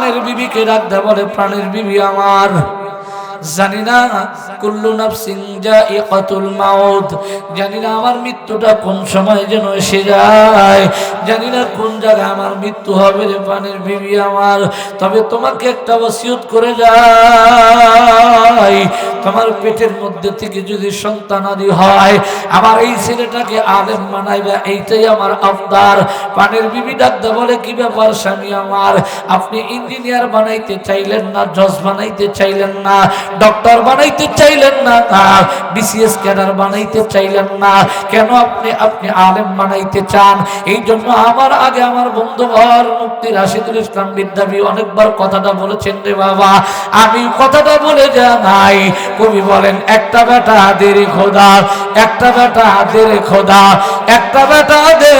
প্রাণের বিবিকে রাখতে বলে প্রাণের বিবি আমার। জানি না কুল্লু নাফসিন জাইকাতুল মাউত। জানি না আমার মৃত্যুটা কোন সময় যেন এসে যায়। জানি না কোন জায়গায় আমার মৃত্যু হবে রে প্রাণের বিবি আমার। তবে তোমাকে একটা ওসিয়ত করে যাই। তোমার পেটের মধ্যে থেকে যদি সন্তান আদি হয়, আমার এই ছেলেটাকে আলেম বানাইবে এইটাই আমার আবদার। পানের বিবি ডাকতে বলে, কি ব্যাপার স্বামী আমার? আপনি ইঞ্জিনিয়ার বানাইতে চাইলেন না, জজ বানাইতে চাইলেন না? ডক্টর বানাইতে চাইলেন না বিসিএস ক্যাডার বানাইতে চাইলেন না। কেন আপনি আপনি আলেম বানাইতে চান? এই জন্য আমার আগে আমার বন্ধু ঘর মুক্তি রাশিদুল ইসলাম বিদ্যাবী অনেকবার কথাটা বলেছেন রে বাবা। আমি কথাটা বলে জানাই। কবি বলেন, একটা বেটা দেরি খোদা, একটা বেটা দেরি খোদা, একটা বেটা দে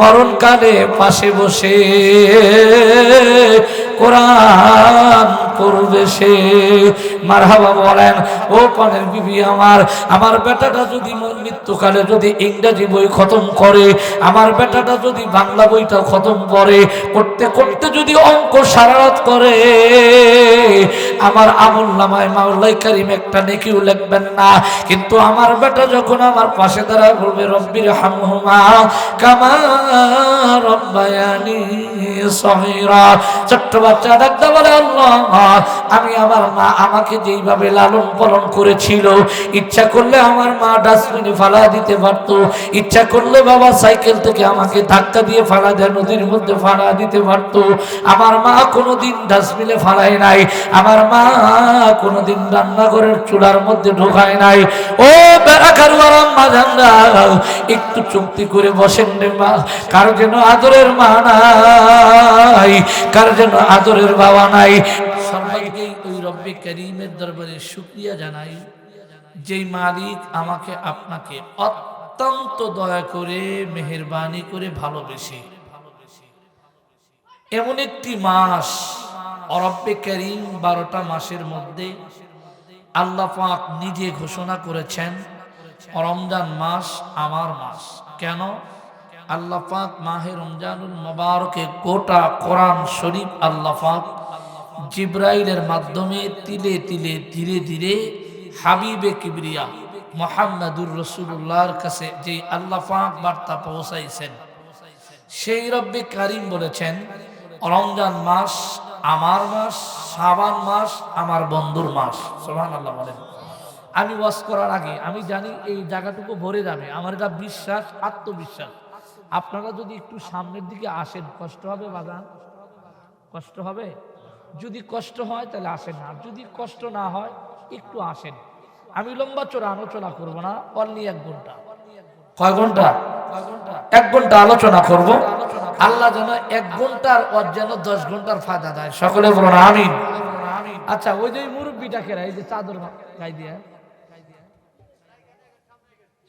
মরণকালে পাশে বসে কোরআন করবে সে। মারহাবা বলেন, ও পানের বিবি আমার আমার বেটাটা যদি মৃত্যুকালে যদি ইংরেজি বই খতম করে, আমার বেটাটা যদি বাংলা বইটা খতম করে, করতে করতে যদি অঙ্ক সারারাত করে, আমার আমল নামায় মাওলাই কারিম একটা নেকিও লিখবেন না। কিন্তু আমার বেটা যখন আমার পাশে দাঁড়া বলবে, রব্বির হামহুমা কামা রব্বায়ানি সহিরা ছোট্ট বাচ্চা ডাকতে বলে, আল্লাহ, আমি আমার মা আমাকে যেইভাবে লালন পালন করেছিল, ইচ্ছা করলে আমার মা ডাস্টবিনে ফালা দিতে পারতো, ইচ্ছা করলে বাবা সাইকেল থেকে আমাকে ধাক্কা দিয়ে ফালা দেয়, নদীর মধ্যে ফালা দিতে পারতো, আমার মা কোনোদিন ডাস্টবিনে ফালায় নাই, আমার মা কোনোদিন রান্নাঘরের চুলার মধ্যে ঢোকায় নাই। ও বেড়াকার আম্মা জানরা একটু চুক্তি করে বসেন রে মা, কার যেন আদরের মা নাই, কার যেন আদরের বাবা নাই। সবাইকে ওই রব্বে করিমের দরবারে শুক্রিয়া জানাই, যেই মালিক আমাকে আপনাকে অত্যন্ত দয়া করে, মেহরবানি করে ভালোবেসে। এমন একটি মাস অরব্বে করিম বারোটা মাসের মধ্যে আল্লাহ পাক নিজে ঘোষণা করেছেন রমজান মাস আমার মাস। কেন? আল্লাহ পাক মাহে রমজানুল মোবারকে গোটা কোরআন শরীফ আল্লাহ পাক জিব্রাইলের মাধ্যমে তিলে তিলে ধীরে ধীরে হাবিবে কিবরিয়া মোহাম্মদুর রসুল্লাহর কাছে যে আল্লাহ পাক বার্তা পৌঁছাইছেন। সেই রব্বে কারিম বলেছেন, রমজান মাস আমার মাস সাবান মাস আমার বন্ধুর মাস। সোহান আল্লাহ বলেন। আমি ওয়াশ করার আগে আমি জানি এই জায়গাটুকু ভরে যাবে। আমার এটা বিশ্বাস, আত্মবিশ্বাস। আপনারা যদি একটু সামনের দিকে আসেন, কষ্ট হবে বাগান কষ্ট হবে? যদি কষ্ট হয় তাহলে আসেন আর যদি কষ্ট না হয়, একটু আসেন। আমি লম্বা চোরা আলোচনা করব না, অনলি এক ঘণ্টা। কয় ঘণ্টা? এক ঘণ্টা আলোচনা করব। আল্লাহ যেন এক ঘণ্টার ওর যেন দশ ঘণ্টার ফায়দা দেয়। সকলে বলুন, আমিন। আচ্ছা ওই যে মুরব্বীটাকে, এই যে চাদর গাই দিয়ে।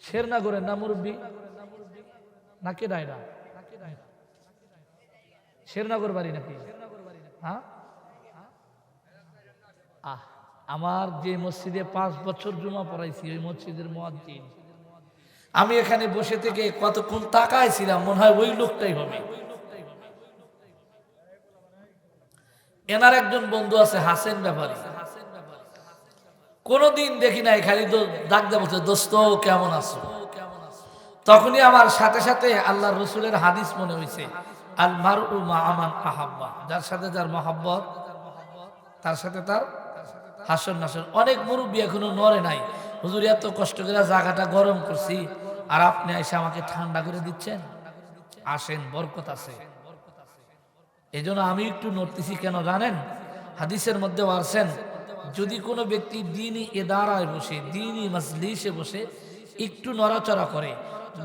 শেরনাগরের না মুরব্বী? না কে ডায়রা শেরনগর বাড়ি নাকি? হ্যাঁ? আহ, আমার যে মসজিদে পাঁচ বছর জমা পড়াইছি, ওই মসজিদের মুয়াজ্জিন। আমি এখানে বসে থেকে কতক্ষণ তাকাইছিলাম, মনে হয় ওই লোকটাই হবে। এনার একজন বন্ধু আছে, হাসেন ব্যাপারী। কোনোদিন দেখি নাই, খালি তো ডাক দেবো দোস্ত, কেমন আছো? তখনই আমার সাথে সাথে আল্লাহ রসুলের হাদিস মনে হয়েছে আল মারু মা আমান আহাব্বা। যার সাথে যার মহাব্বত, তার সাথে তার হাসন নাসন। অনেক মুরব্বী এখনও নড়ে নাই। হুজুর, এত কষ্ট করে জায়গাটা গরম করছি, আর আপনি এসে আমাকে ঠান্ডা করে দিচ্ছেন? আসেন, বরকত আছে। এই জন্য আমি একটু নড়তেছি কেন জানেন? হাদিসের মধ্যে আসেন যদি কোনো ব্যক্তি দিনই এদারায় বসে, দিনই মজলিসে বসে, একটু নড়াচড়া করে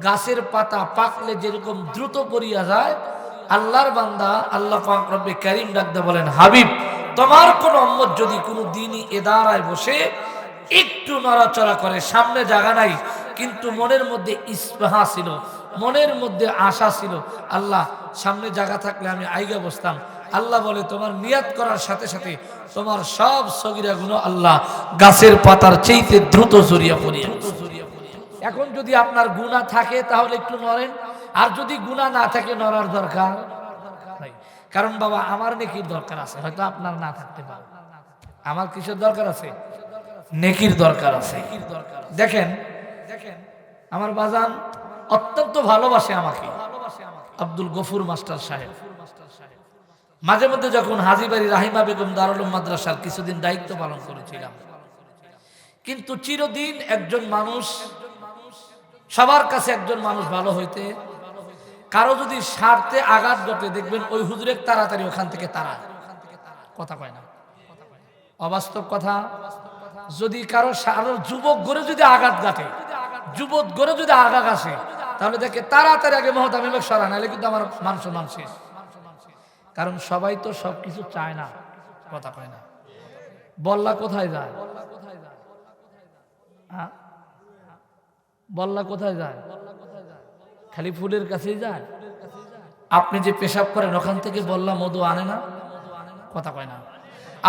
গাছের পাতা পাকলে যেরকম দ্রুত পড়িয়া যায়, আল্লাহর বান্দা, আল্লাহ রব্বে ডাকতে বলেন, হাবিব, তোমার কোন অম্মত যদি কোনো দিনই এদারায় বসে একটু নড়াচড়া করে, সামনে জায়গা নাই, কিন্তু মনের মধ্যে ইস্পাহা ছিল, মনের মধ্যে আশা ছিল, আল্লাহ, সামনে জায়গা থাকলে আমি আইগা বসতাম। আল্লাহ বলে, তোমার নিয়াত করার সাথে সাথে তোমার সব সগিরা গুলো আল্লাহ গাছের পাতার চেইতে দ্রুত জড়িয়া পড়িয়া এখন যদি আপনার গুণা থাকে, তাহলে একটু নড়েন। আর যদি গুণা না থাকে, নড়ার দরকার। কারণ বাবা, আমার নেকির দরকার আছে, হয়তো আপনার না থাকতে পারে। আমার কিসের দরকার আছে? নেকির দরকার আছে। দেখেন দেখেন আমার বাজান অত্যন্ত ভালোবাসে আমাকে। আব্দুল গফুর মাস্টার সাহেব। মাঝে মধ্যে যখন হাজিবাড়ি রাহিমা বেগম দারুল মাদ্রাসার কিছুদিন দায়িত্ব পালন করেছিলাম। কিন্তু চিরদিন একজন মানুষ সবার কাছে একজন মানুষ ভালো হইতে, কারও যদি স্বার্থে আঘাত ঘটে, দেখবেন ওই হুজুরের তাড়াতাড়ি ওখান থেকে তারা কথা কয় না। অবাস্তব কথা, যদি কারও কারও যুবক গড়ে যদি আঘাত ঘাটে, যুবক গড়ে যদি আঘাত আসে, তাহলে দেখে তাড়াতাড়ি আগে মহতামিম সরা নাহলে কিন্তু আমার মান সম্মান শেষ। কারণ সবাই তো সবকিছু চায় না। কথা কয় না। বল্লা কোথায় যায়? হ্যাঁ? বল্লা কোথায় যায়? খালি ফুলের কাছেই যায়? আপনি যে পেশাব করেন, ওখান থেকে বল্লা মধু আনে না? কথা কয় না।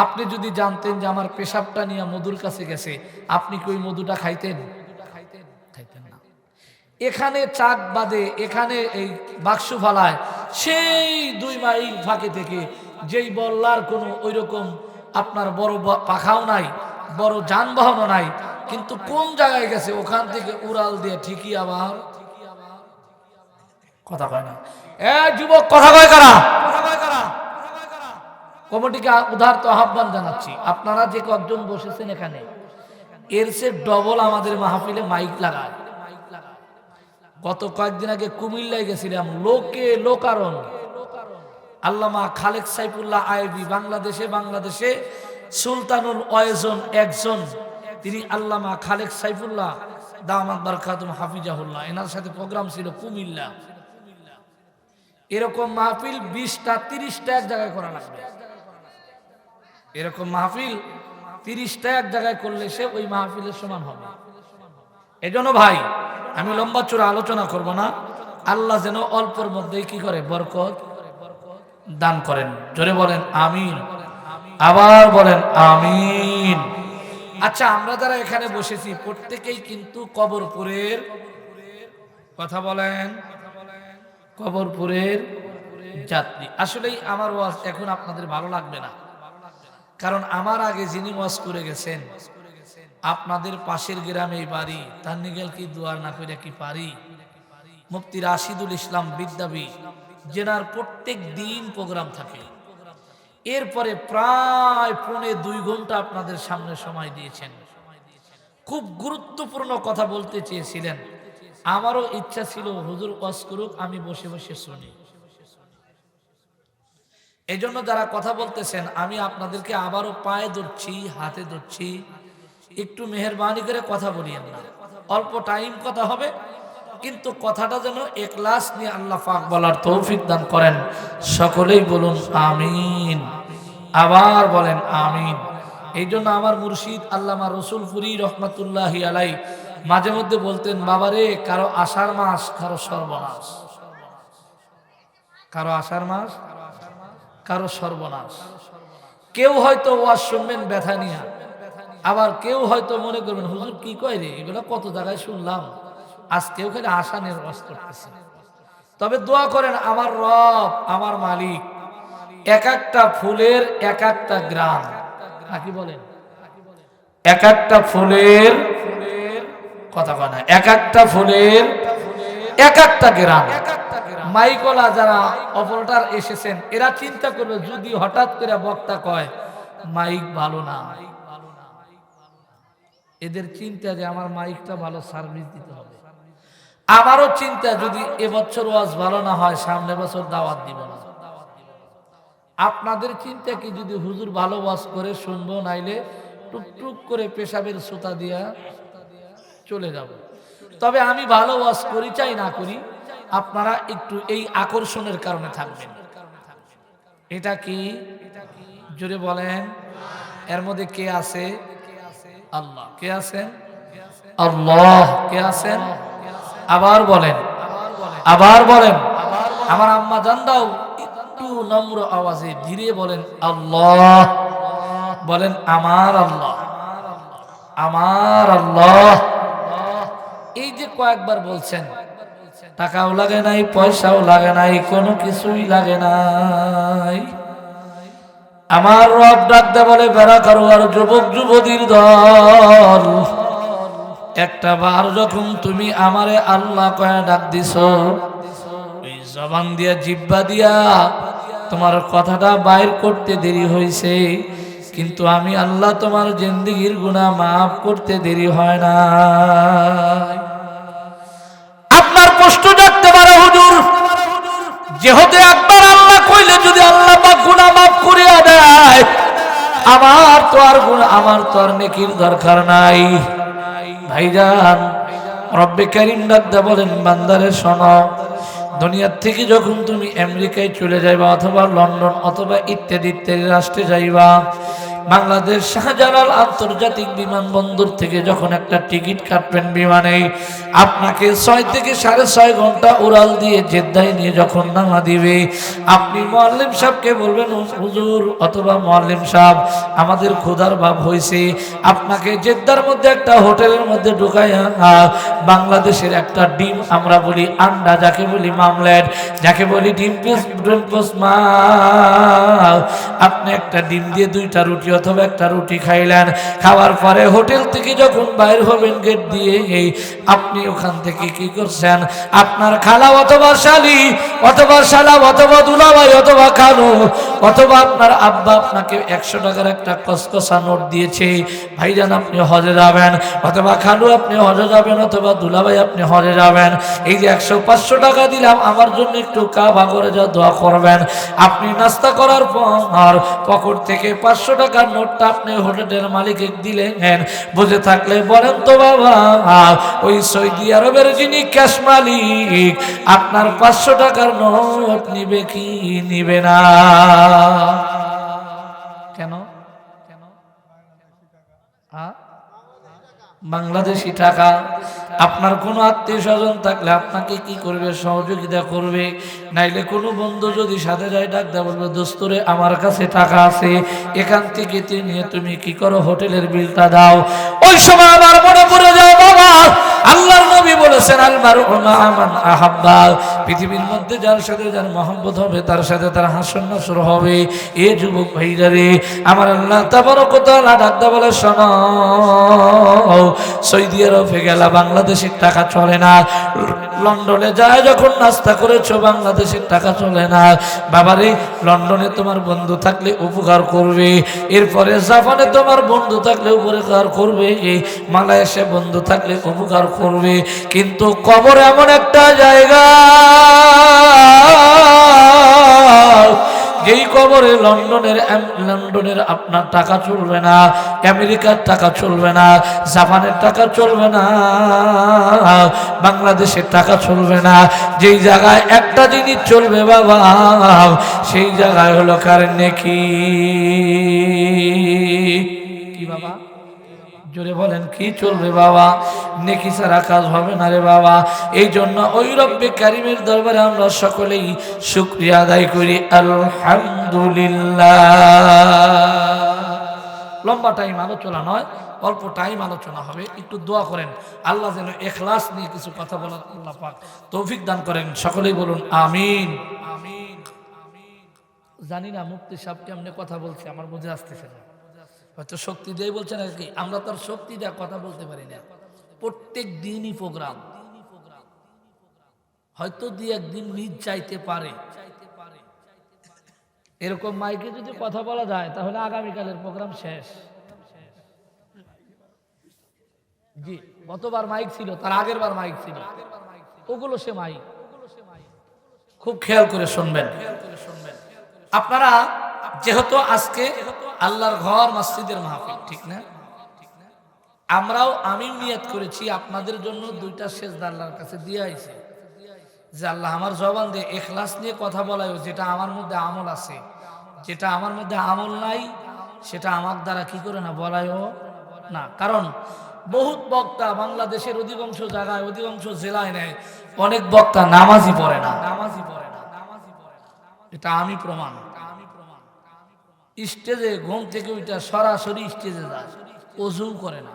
আপনি যদি জানতেন যে আমার পেশাবটা নিয়ে মধুর কাছে গেছে, আপনি কি ওই মধুটা খাইতেন? খাইতেন না। এখানে চাক বাদে এখানে এই বাক্স ফালায়, সেই দুই মাইল ফাঁকে থেকে যেই বল্লার কোনো ওইরকম আপনার বড় পাখাও নাই বড় যানবাহনও নাই, কিন্তু কোন জায়গায় গেছে, ওখান থেকে উড়াল দিয়ে ঠিকই আবার? কথা কয় না। এ যুবক, কথা কয় কারা? কমিটিকে উদারত আহ্বান জানাচ্ছি। আপনারা যে কয়েকজন বসেছেন এখানে, এর সে ডবল আমাদের মাহফিলে মাইক লাগায় গত কয়েকদিন আগে কুমিল্লায় গেছিলাম, লোকে লোকারণ আল্লামা খালেক সাইফুল্লাহ আইবি, বাংলাদেশে বাংলাদেশে সুলতানুল ওয়েজন একজন, তিনি আল্লামা খালেক সাইফুল্লাহ দামাত বারকাতুম হাফিজাহুল্লাহ। এনার সাথে প্রোগ্রাম ছিল কুমিল্লা। এরকম মাহফিল বিশটা, তিরিশটা এক জায়গায় করা লাগবে। এরকম মাহফিল তিরিশটা এক জায়গায় করলে সে ওই মাহফিলের সমান হবে। এজন্য ভাই, আমি লম্বা চূড়া আলোচনা করব না। আল্লাহ যেন অল্পর মধ্যেই কি করে বরকত দান করেন। জোরে বলেন, আমিন। আবার বলেন, আমিন। আচ্ছা আমরা যারা এখানে বসেছি, প্রত্যেকেই কিন্তু কবরপুরের কথা বলেন, কবরপুরের যাত্রী। আসলেই আমার ওয়াজ এখন আপনাদের ভালো লাগবে না। কারণ আমার আগে যিনি ওয়াজ করে গেছেন, আপনাদের পাশের গ্রামে বাড়ি, তার নিগেল কি দুয়ার না করে কি পারি? মুফতি রাশিদুল ইসলাম বিদ্যাবী জেনার প্রত্যেক দিন প্রোগ্রাম থাকে। এরপরে প্রায় পৌনে দুই ঘণ্টা আপনাদের সামনে সময় দিয়েছেন। খুব গুরুত্বপূর্ণ কথা বলতে চেয়েছিলেন। আমারও ইচ্ছা ছিল, হুজুর, ওয়াজ করুক, আমি বসে বসে শুনি। এই জন্য যারা কথা বলতেছেন, আমি আপনাদেরকে আবারও পায়ে ধরছি, হাতে ধরছি। একটু মেহরবানি করে কথা বলিয়েন না। অল্প টাইম কথা হবে, কিন্তু কথাটা যেন একলাস নিয়ে আল্লাহ পাক বলার তৌফিক দান করেন। সকলেই বলুন, আমিন। আবার বলেন আমিন। এই জন্য আমার মুর্শিদ আল্লামা রসুলপুরি রহমতুল্লাহ আলাই মাঝে মধ্যে বলতেন, বাবারে, কারও আষাঢ় মাস, কারও সর্বনাশ। কারও আষাঢ় মাস, কারও সর্বনাশ। কেউ হয়তো ওয়াজ শুনবেন ব্যথা নিয়ে, আবার কেউ হয়তো মনে করবেন, হুজুর কি কয় রে, এগুলো কত জায়গায় শুনলাম। আজ কেউ খালি আশা ওয়াজ করতেছে। তবে দোয়া করেন, আমার রব, আমার মালিক এক একটা ফুলের এক একটা গ্রাম। নাকি বলেন? এক একটা ফুলের কথা কয় এক একটা ফুলের এক একটা গ্রাম। মাইকলা যারা অপারেটর এসেছেন, এরা চিন্তা করবে, যদি হঠাৎ করে বক্তা কয়, মাইক ভালো না। এদের চিন্তা যে আমার মাইকটা ভালো সার্ভিস দিতে হবে। আমারও চিন্তা, যদি এবছর ওয়াজ ভালো না হয় সামনে বছর দাওয়াত দিব না। আপনাদের চিন্তা কি যদি হুজুর ভালোবাস করে শুনব, নাইলে টুকটুক করে পেশাবের সুতা দিয়া চলে যাব। তবে আমি ভালোবাস করি, চাই না করি, আপনারা একটু এই আকর্ষণের কারণে থাকবেন। এটা কি? জোরে বলেন। এর মধ্যে কে আছে? আল্লাহ। কে আছেন? আল্লাহ। কে আছেন? আবার বলেন। আবার বলেন। আমার আম্মা জান দাও নম্র আওয়াজে ধীরে বলেন, আল্লাহ। বলেন, আমার আল্লাহ। আমার আল্লাহ। এই যে কয়েকবার বলছেন, টাকাও লাগে নাই, পয়সাও লাগে নাই, কোনো কিছুই লাগে নাই। আমার রব ডাকতে বলে, বেড়া কারও আর যুবক যুবতীর দল। একটা বার যখন তুমি আমারে আল্লাহ কয়া ডাক দিছ জবান দিয়া জিব্বা দিয়া তোমার কথাটা বাইর করতে দেরি হয়েছে। কিন্তু আমি আল্লাহ তোমার জিন্দিগির গুণা মাফ করতে দেরি হয় না আপনার কষ্ট ডাকতে পারে হুজুর। যেহেতু একবার আল্লাহ কইলে যদি আল্লাহ বা গুণা মাফ করিয়া দেয়, আমার তো আর গুণ আমার তো আর নেকির দরকার নাই। ভাইজান, রব্বে কারিম ডাকদা বলেন, বান্দারে শোনো। দুনিয়ার থেকে যখন তুমি আমেরিকায় চলে যাইবা অথবা লন্ডন অথবা ইত্যাদি ইত্যাদি রাষ্ট্রে যাইবা বাংলাদেশ শাহজালাল আন্তর্জাতিক বিমানবন্দর থেকে যখন একটা টিকিট কাটবেন বিমানে, আপনাকে ছয় থেকে সাড়ে ছয় ঘণ্টা উড়াল দিয়ে জেদ্দায় নিয়ে যখন নামা দিবে, আপনি মোয়াল্লিম সাহেবকে বলবেন হুজুর অথবা মোয়াল্লিম সাহেব, আমাদের ক্ষুধার ভাব হয়েছে আপনাকে জেদ্দার মধ্যে একটা হোটেলের মধ্যে ঢুকাইয়া বাংলাদেশের একটা ডিম আমরা বলি আন্ডা, যাকে বলি মামলেট, যাকে বলি ডিম পিস ডিম মা আপনি একটা ডিম দিয়ে দুইটা রুটি অথবা একটা রুটি খাইলেন, খাওয়ার পরে হোটেল থেকে যখন বাইর হবেন গেট দিয়ে, এই আপনি ওখান থেকে কি করছেন? আপনার খালা অথবা শালি, অথবা শালা, অথবা দুলাভাই, অথবা খালু অথবা আপনার আব্বা আপনাকে একশো টাকার একটা কসকসা নোট দিয়েছে, ভাইজান আপনি হজে যাবেন, অথবা খালু আপনি হজে যাবেন, অথবা দুলাভাই আপনি হজে যাবেন। এই যে একশো পাঁচশো টাকা দিলাম, আমার জন্য একটু কাবা করে যা দোয়া করবেন। আপনি নাস্তা করার পর পকেট থেকে পাঁচশো টাকার নোটটা আপনি হোটেলের মালিকে দিলেন। বুঝে থাকলে বলেন তো বাবা, ওই সৌদি আরবের যিনি ক্যাশ মালিক, আপনার পাঁচশো টাকার নোট নিবে কি নিবে না? কেন কেন হ্যাঁ বাংলাদেশি টাকা, আপনার কোনো আত্মীয় স্বজন থাকলে আপনাকে কি করবে, সহযোগিতা করবে? নাইলে কোনো বন্ধু যদি সাথে যায়, ডাক দেয় বলবে, দোস্তরে, আমার কাছে টাকা আছে, এখান থেকে নিয়ে, তুমি কি করো, হোটেলের বিলটা দাও। ওই সময় আমার মনে পড়ে যাও বাবা, আল্লাহর নবী বলেছেন আলমার আমান আহাব্বা। পৃথিবীর মধ্যে যার সাথে যার মহব্বত হবে, তার সাথে তার হাসন নাসর হবে। এ যুবক ভাইরা রে, আমার আল্লাহ তাবারকতালা ডাকদা বলে, শোনো, সৌদি আরবে গেলা, বাংলাদেশের টাকা চলে না। লন্ডনে যায় যখন নাস্তা করেছ, বাংলাদেশের টাকা চলে না। বাবারে লন্ডনে তোমার বন্ধু থাকলে উপকার করবে। এরপরে জাপানে তোমার বন্ধু থাকলে উপকার করবে। মালয়েশিয়া বন্ধু থাকলে উপকার করবে। কিন্তু কবর এমন একটা জায়গা। যেই কবরে লন্ডনের লন্ডনের আপনার টাকা চলবে না, আমেরিকার টাকা চলবে না, জাপানের টাকা চলবে না, বাংলাদেশের টাকা চলবে না। যেই জায়গায় একটা জিনিস চলবে বাবা, সেই জায়গায় হলো কারেন্ট নেকি? কি বাবা? জোরে বলেন কি চলবে বাবা? নেকি ছাড়া কাজ হবে না রে বাবা? এই জন্য ওই রব্বে কারিমের দরবারে আমরা সকলেই শুক্রিয়া আদায় করি। আলহামদুলিল্লাহ। লম্বা টাইম আলোচনা নয় অল্প টাইম আলোচনা হবে। একটু দোয়া করেন আল্লাহ যেন এখলাস নিয়ে কিছু কথা বলার আল্লাহ পাক তৌফিক দান করেন। সকলেই বলুন আমিন। আমিন জানি না মুক্তি সাহেব কেমনে কথা বলছে আমার বুঝে আসতেছে না। হয়তো শক্তি দিয়ে বলছেন আর কি? আমরা তো আর শক্তি দিয়ে কথা বলতে পারি না। প্রত্যেক দিনই প্রোগ্রাম। হয়তো দুই একদিন নিজ চাইতে পারে। এরকম মাইকে যদি কথা বলা যায়, তাহলে আগামীকালের প্রোগ্রাম শেষ। জি, গতবার মাইক ছিল, তার আগের বার মাইক ছিল। ওগুলো সে মাইক। খুব খেয়াল করে শুনবেন। আপনারা যেহেতু আজকে আল্লাহর ঘর মসজিদের মাহফিল, ঠিক না? আমরাও আমি নিয়ত করেছি, আপনাদের জন্য দুইটা শেষ আল্লাহর কাছে দিয়ে আইছে। যে আল্লাহ আমার জবান দিয়ে এখলাস নিয়ে কথা বলায় যেটা আমার মধ্যে আমল আছে। যেটা আমার মধ্যে আমল নাই, সেটা আমার দ্বারা কি করে না বলায়ও না। কারণ বহুত বক্তা বাংলাদেশের অধিকাংশ জায়গায়, অধিকাংশ জেলায় নেয় অনেক বক্তা নামাজই পড়ে না নামাজই পড়ে না নামাজই পড়ে না। এটা আমি প্রমাণ। স্টেজে ঘুম থেকে ওইটা সরাসরি স্টেজে যায়। অজু করে না।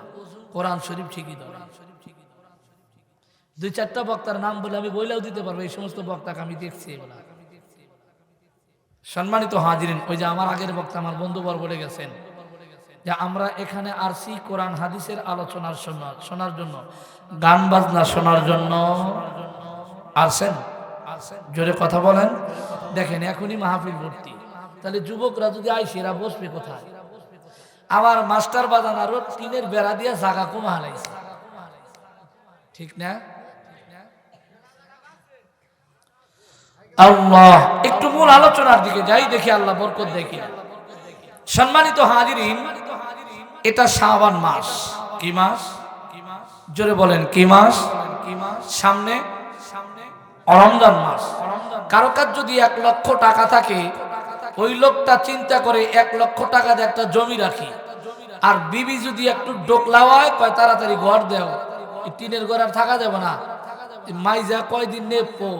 কোরআন শরীফ ঠিকই ধরে। দুই চারটা বক্তার নাম বলে আমি বইলেও দিতে পারব, এই সমস্ত বক্তাকে আমি দেখছি সম্মানিত হাজিরিন, ওই যে আমার আগের বক্তা, আমার বন্ধুবর বলে গেছেন যে আমরা এখানে আরসি কোরআন হাদিসের আলোচনার শোনা- শোনার জন্য, গান বাজনা শোনার জন্য আসেন। জোরে কথা বলেন। দেখেন, এখনই মাহফিল ভর্তি। তাহলে যুবকরা যদি আইসে এরা বসবে কোথায়? আমার মাস্টার বাজান আরও টিনের বেড়া দিয়ে জাগা কমা হালাইছে। ঠিক না? আল্লাহ, একটু মূল আলোচনার দিকে যাই, দেখি আল্লাহ বরকত দেখি সম্মানিত হাজিরিন, এটা শাবান মাস। কি মাস? জোরে বলেন, কি মাস? সামনে? রমজান মাস। কারও কার যদি এক লক্ষ টাকা থাকে ওই লোকটা চিন্তা করে এক লক্ষ টাকা দিয়ে একটা জমি রাখি। আর বিবি যদি একটু ডোকলা হয় কয় তাড়াতাড়ি ঘর দেও। টিনের ঘর আর থাকা যাবে না। মাইজা কয়দিন নেপো?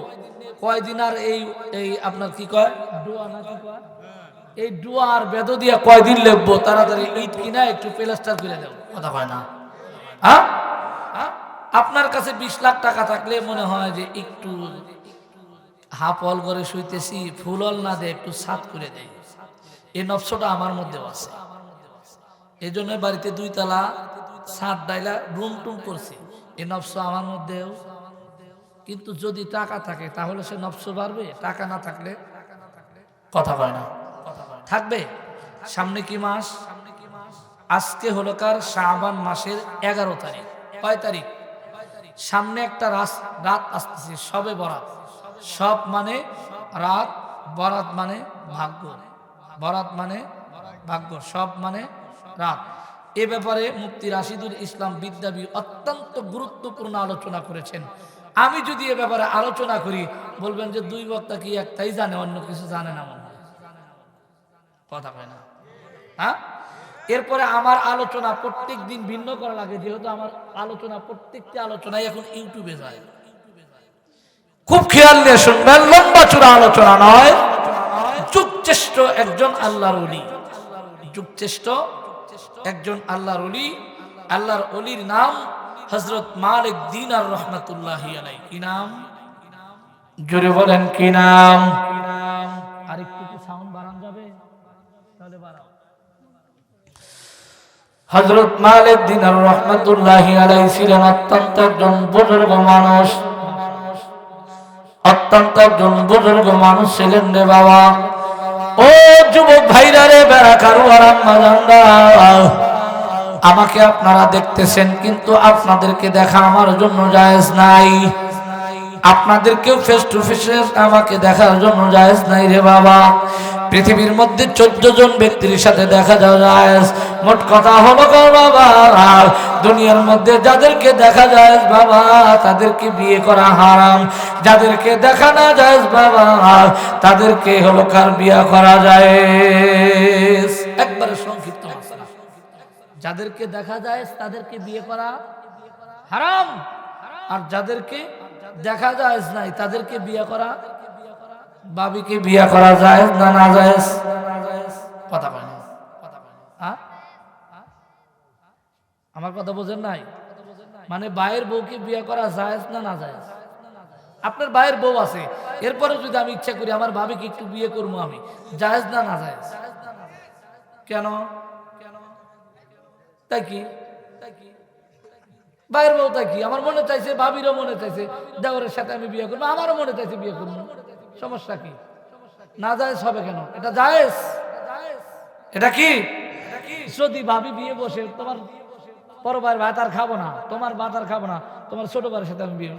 কয়দিন আর এই এই আপনার কি কয়? এই ডুয়া আর বেদ দিয়া কয়দিন লেখবো তাড়াতাড়ি ইট কিনা একটু প্লাস্টার করে দেবো কথা কয় না। হ্যাঁ? হ্যাঁ? আপনার কাছে বিশ লাখ টাকা থাকলে মনে হয় যে একটু হাফ অল করে শুইতেছি ফুল অল না দে, একটু সাত করে দেয় এই নকশটা আমার মধ্যেও আছে। এই জন্য বাড়িতে দুই তালা সাত ডাইলা রুম টুম করছি। এই নকশ আমার মধ্যেও। কিন্তু যদি টাকা থাকে, তাহলে সে নকশ বাড়বে। টাকা না থাকলে কথা কয় না। থাকবে? সামনে কি মাস? আজকে হলো কার? শাবান মাসের এগারো তারিখ। কয় তারিখ? সামনে একটা রাত আসতেছে, সবে বরাত। সব মানে রাত, বরাত মানে ভাগ্য। বরাত মানে ভাগ্য, সব মানে রাত। এ ব্যাপারে মুফতি রাশিদুল ইসলাম বিদ্যাবী অত্যন্ত গুরুত্বপূর্ণ আলোচনা করেছেন। আমি যদি এ ব্যাপারে আলোচনা করি, বলবেন যে দুই বক্তা কি একটাই জানে, অন্য কিছু জানে না মনে। কথা কয় না। হ্যাঁ? এরপরে আমার আলোচনা প্রত্যেক দিন ভিন্ন করা লাগে, যেহেতু আমার আলোচনা প্রত্যেকটি আলোচনায় এখন ইউটিউবে যায়। খুব খেয়াল নিয়ে শুনবেন, লম্বা চূড়া আলোচনা নয়। যুগচেষ্ট একজন আল্লাহর অলি যুগচেষ্ট একজন আল্লাহর অলি আল্লাহর অলির নাম হজরত মালিক দিন আর রহমতুল্লাহ কি নাম? জোরে বলেন, কি নাম? হজরত মালিক দিন আর রহমতুল্লাহ আলাই ছিলেন অত্যন্ত একজন বুজুর্গ মানুষ। অত্যন্ত একজন বুজুর্গ মানুষ ছিলেন রে বাবা। ও যুবক ভাইরা রে বেড়া কারু আমাকে আপনারা দেখতেছেন, কিন্তু আপনাদেরকে দেখা আমার জন্য জায়েজ নাই। আপনাদেরকেও ফেস টু ফেস আমাকে দেখার জন্য জায়েজ নাই রে বাবা। পৃথিবীর মধ্যে চোদ্দ জন ব্যক্তির সাথে দেখা যায় মোট কথা হলো বাবা দুনিয়ার মধ্যে যাদেরকে দেখা যায় বাবা, তাদেরকে বিয়ে করা হারাম। যাদেরকে দেখা না যায় বাবা আর তাদেরকে হলো কার বিয়ে করা যায় একবারে সংক্ষিপ্ত যাদেরকে দেখা যায় তাদেরকে বিয়ে করা হারাম। আর যাদেরকে দেখা যায় নাই। তাদেরকে বিয়ে করা, বাবিকে বিয়ে করা যায় না না যায় কথা হ্যাঁ? আমার কথা বোঝেন নাই? মানে বায়ের বউকে বিয়ে করা যায় না না যায় আপনার বায়ের বউ আছে এরপরে যদি আমি ইচ্ছা করি আমার ভাবিকে একটু বিয়ে করব আমি, জায়েজ না না জায়েজ? কেন? তাই কি? বাইরের বউ কি? আমার মনে চাইছে, ভাবিরও মনে চাইছে দেওয়ারের সাথে আমি বিয়ে করব, আমারও মনে চাইছে বিয়ে করব। সমস্যা কি? না জায়েজ হবে কেন? এটা জায়েজ? এটা কি? যদি ভাবি বিয়ে বসে, তোমার বড় ভাইয়ের ভাত আর খাব না, তোমার ভাত আর খাব না, তোমার ছোট ভাইয়ের সাথে আমি বিয়ে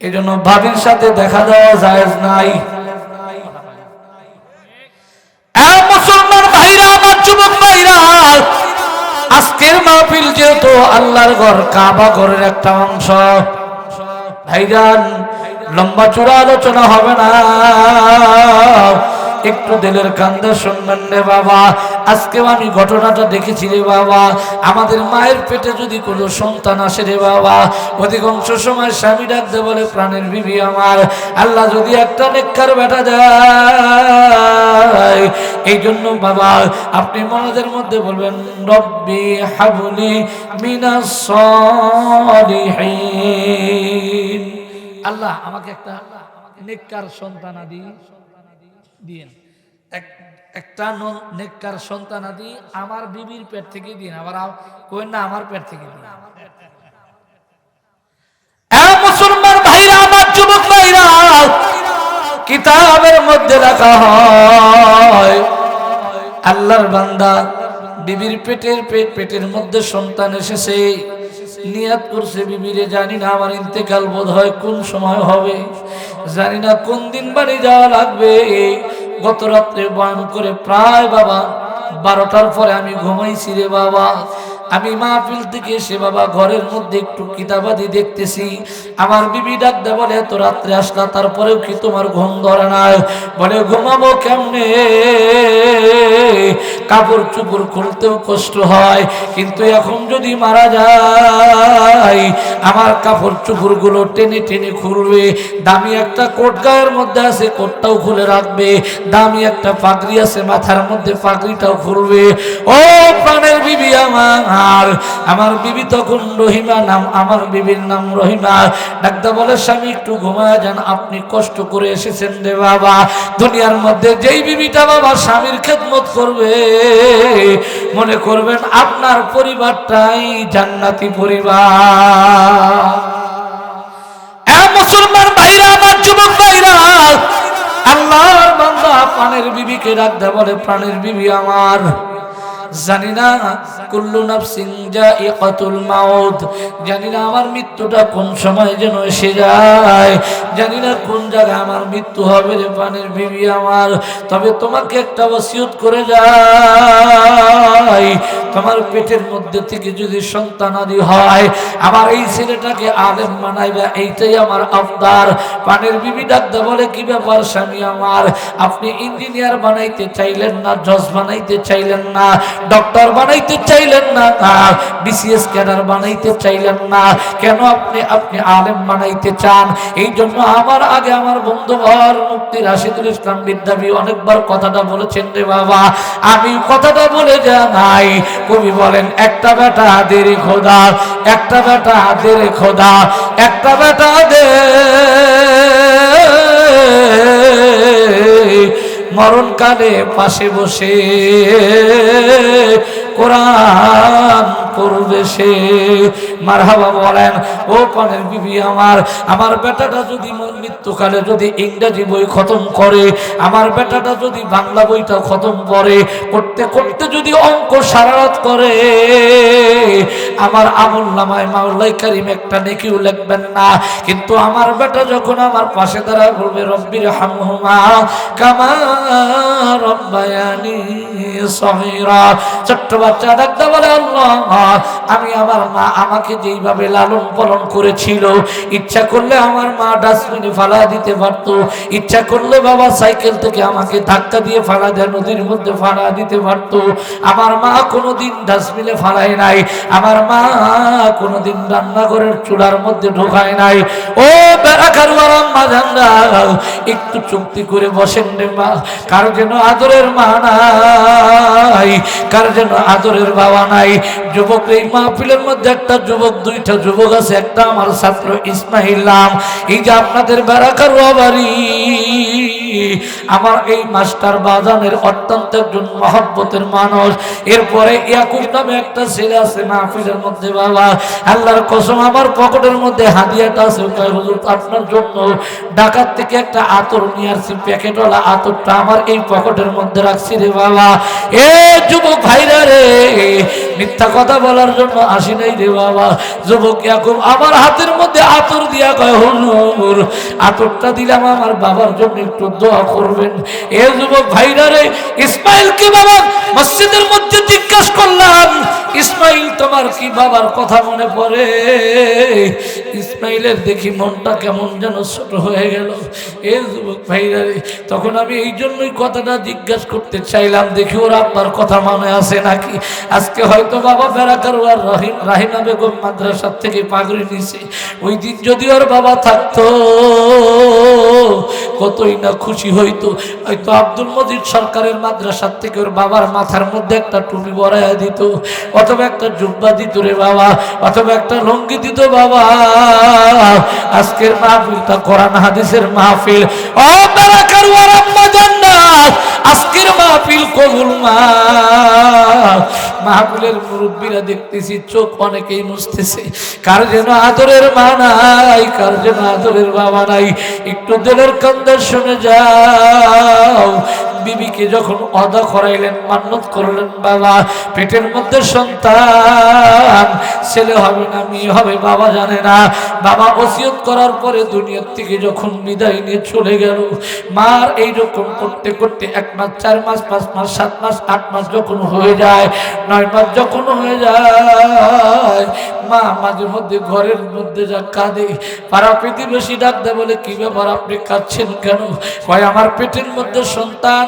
এই জন্য ভাবির সাথে দেখা দেওয়া জায়েজ নাই এ মুসলমান ভাইরা আমার যুবক ভাইরা আজকের মাহফিল যেহেতু আল্লাহর ঘর, কাবা ঘরের একটা অংশ। ভাইজান, লম্বা চূড়া আলোচনা হবে না। একটু দিলের কান্দে শুনবেন রে বাবা। আজকেও আমি ঘটনাটা দেখেছি রে বাবা। আমাদের মায়ের পেটে যদি কোনো সন্তান আসে রে বাবা, অধিকাংশ সময় স্বামী ডাকতে বলে প্রাণের বিবি আমার। আল্লাহ যদি একটা নেককার বেটা যায় এই জন্য বাবা, আপনি মনদের মধ্যে বলবেন, রব্বি হাবলি মিনাস সলিহিন। আল্লাহ আমাকে একটা নেককার সন্তান আদি দিন এক- একটা নেককার সন্তান আদি আমার বিবির পেট থেকে দিন। আবার কইন আমার পেট থেকে দিন। মুসলমান ভাইরা, আমার যুবক ভাইরা, কিতাবের মধ্যে লেখা হয়, আল্লাহর বান্দা বিবির পেটের পেট পেটের মধ্যে সন্তান এসেছে, নিয়াত করছে বিবিরে, জানি না আমার ইন্তেকাল বোধ হয় কোন সময় হবে, জানি না কোন দিন বাড়ি যাওয়া লাগবে। গত রাত্রে বয়ান করে প্রায় বাবা বারোটার পরে আমি ঘুমাইছি রে বাবা। আমি মাহফিল থেকে এসে বাবা ঘরের মধ্যে একটু কিতাবাদি দেখতেছি। আমার বিবি ডাকতে বলে, এত রাত্রে আসলা, তারপরেও কি তোমার ঘুম ধরে নাই? বলে, ঘুমাবো কেমনে? কাপড় চুপড় খুলতেও কষ্ট হয়, কিন্তু এখন যদি মারা যায়, আমার কাপড় চুপড়গুলো টেনে টেনে খুলবে। দামি একটা কোট গায়ের মধ্যে আছে, কোটটাও খুলে রাখবে। দামি একটা পাগড়ি আছে, মাথার মধ্যে পাগড়িটাও খুলবে। ও প্রাণের বিবি আমার। আমার আমার বিবি তখন রহিমা নাম, আমার বিবির নাম রহিমা। ডাক্তার বলে, স্বামী, একটু ঘুমায় যান, আপনি কষ্ট করে এসেছেন রে বাবা। দুনিয়ার মধ্যে যেই বিবিটা বাবা স্বামীর খেদমত করবে, মনে করবেন আপনার পরিবারটাই জান্নাতি পরিবার। মুসলমান ভাইরা, আমার যুবক ভাইরা, আল্লাহর বান্দা, প্রাণের বিবিকে ডাকতে বলে, প্রাণের বিবি আমার। জানি না কুল্লু নাফসিন জাইকাতুল মাউত। জানি না আমার মৃত্যুটা কোন সময় যেন এসে যায়। জানি না কোন জায়গায় আমার মৃত্যু হবে রে প্রাণের বিবি আমার। তবে তোমাকে একটা ওসিয়ত করে যাই। তোমার পেটের মধ্যে থেকে যদি সন্তান আদি হয়, আমার এই ছেলেটাকে আলেম বানাইবা এইটাই আমার আবদার। পানের বিবি ডাকতে বলে, কি ব্যাপার স্বামী আমার? আপনি ইঞ্জিনিয়ার বানাইতে চাইলেন না, জজ বানাইতে চাইলেন না? ডক্টর বানাইতে চাইলেন না বিসিএস ক্যাডার বানাইতে চাইলেন না। কেন আপনি আপনি আলেম বানাইতে চান? এই জন্য আমার আগে আমার বন্ধু ঘর মুক্তি রাশিদুল ইসলাম বিদ্যাবী অনেকবার কথাটা বলেছেন রে বাবা। আমি কথাটা বলে জানাই। কবি বলেন, একটা বেটা দেরি খোদা, একটা বেটা দেরি খোদা, একটা বেটা দে মরণকালে পাশে বসে কোরআন করবে সে। মার হাবা বলেন, ও পানের বিবি আমার আমার বেটাটা যদি মৃত্যুকালে যদি ইংরেজি বই খতম করে, আমার বেটাটা যদি বাংলা বইটা খতম করে, করতে করতে যদি অঙ্ক সারারাত করে, আমার আমল নামায় মাওলাই কারিম একটা নেকিও লিখবেন না। কিন্তু আমার বেটা যখন আমার পাশে দাঁড়া বলবে, রব্বির হামহুমা কামা রব্বায়ানি সগীরা। ছোট্ট বাচ্চা ডাকতে বলে, আল্লাহ, আমি আমার মা আমাকে যেইভাবে লালন পালন করেছিল, ইচ্ছা করলে আমার মা ডাস্টবিনে ফালা দিতে পারতো, ইচ্ছা করলে বাবা সাইকেল থেকে আমাকে ধাক্কা দিয়ে ফালা দেয়, নদীর মধ্যে ফালা দিতে পারতো, আমার মা কোনোদিন ডাস্টবিনে ফালায় নাই, আমার মা কোনোদিন রান্নাঘরের চুলার মধ্যে ঢোকায় নাই। ও বেড়াকার আম্মা জানরা একটু চুক্তি করে বসেন রে মা, কার যেন আদরের মা নাই, কার যেন আদরের বাবা নাই। যুবক, এই মাহফিলের মধ্যে একটা যুবক, দুইটা যুবক আছে, একটা আমার ছাত্র ইসমাহিল্লাম এই যে আপনাদের বেড়াকার বাড়ি আমার এই মাস্টার বাজানের অত্যন্ত একজন মহব্বতের মানুষ। এরপরে ইয়াকুব নামে একটা ছেলে আছে মাহফিলের মধ্যে, বাবা। আল্লাহর কসম, আমার পকেটের মধ্যে হাদিয়াটা আছে। আপনার জন্য ঢাকার থেকে একটা আতর নিয়ে আসছি, প্যাকেটওয়ালা আতরটা আমার এই পকেটের মধ্যে রাখছি রে, বাবা। এ যুবক ভাইরা রে, মিথ্যা কথা বলার জন্য আসি নাই রে, বাবা। যুবক ইয়াকুব, আমার হাতের মধ্যে আতর দিয়া কয়, হুজুর, আতরটা দিলাম আমার বাবার জন্য একটু দোয়া করবেন। এ যুবক ভাইরা রে, ইসমাইল কি বাবা মসজিদের মধ্যে জিজ্ঞাসা করলাম, ইসমাইল, তোমার কি বাবার কথা মনে পড়ে? ইসমাইলের দেখি মনটা কেমন যেন ছোট হয়ে গেল। এ যুবক ভাইরা তখন আমি এই জন্যই কথাটা জিজ্ঞাসা করতে চাইলাম, দেখি ওর আপনার কথা মনে আছে নাকি? আজকে হয়তো বাবা বেড়াকার আর রহিম রাহিনা বেগম মাদ্রাসার থেকে পাগড়ি নিছে। ওই দিন যদি ওর বাবা থাকতো কতই না খুশি হইতো। হয়তো আব্দুল মজিদ সরকারের মাদ্রাসার থেকে ওর বাবার মাথার মধ্যে একটা টুপি বড়াইয়া দিত। অথবা একটা জুব্বা দিত রে বাবা, অথবা একটা লঙ্গি দিত বাবা। আজকের মাহফিলটা কোরআন হাদিসের মাহফিল। জান্নাত, আজকের মাহফিল কবুল মা। মাহফিলের মুরব্বীরা দেখতেছি, চোখ অনেকেই মুছতেছে। কার যেন আদরের মা নাই, কার যেন আদরের বাবা নাই, একটু দিলের কান্দার শুনে যাও। বিবিকে যখন অদা করাইলেন, মান্নত করলেন, বাবা, পেটের মধ্যে সন্তান, ছেলে হবে না, মেয়ে হবে, বাবা জানে না। বাবা ওসিয়ত করার পরে দুনিয়ার থেকে যখন বিদায় নিয়ে চলে গেল, মার এইরকম করতে করতে এক মাস, চার মাস, পাঁচ মাস, সাত মাস, আট মাস যখন হয়ে যায়, নয় মাস যখন হয়ে যায়, মা মাঝে মধ্যে ঘরের মধ্যে যা কাঁদে, পাড়া প্রতিবেশী ডাকতে বলে, কি ব্যাপার, আপনি কাঁদছেন কেন? কয়, আমার পেটের মধ্যে সন্তান